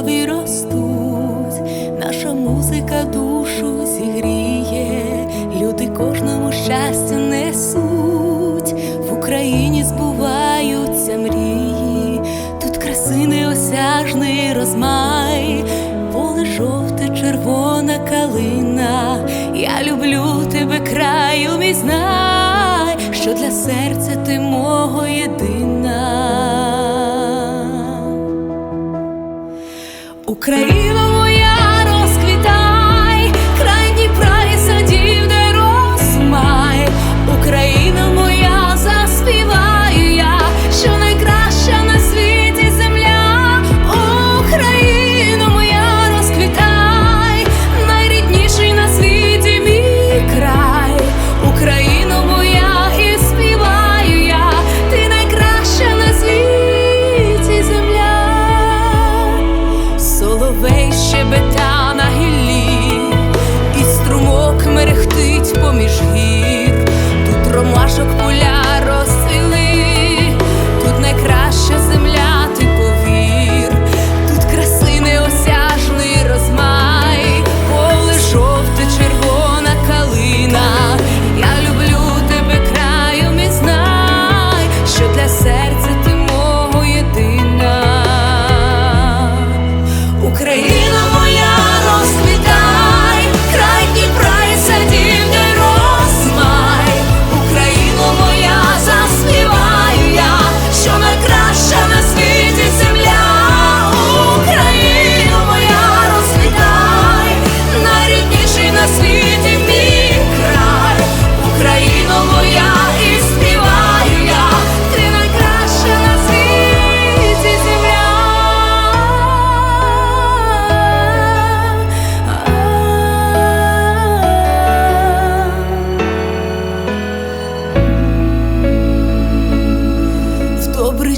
крові ростуть, наша музика душу зігріє, люди кожному щастя несуть, в Україні збуваються мрії, тут краси неосяжний розмай, поле жовте, червона калина. Я люблю тебе, краю, мій знай, що для серця ти мого єдина. Україна.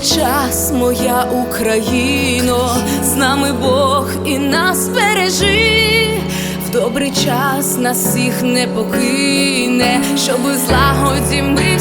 час, моя Україно, з нами Бог і нас бережи, в добрий час нас всіх не покине, щоб злагоді ми.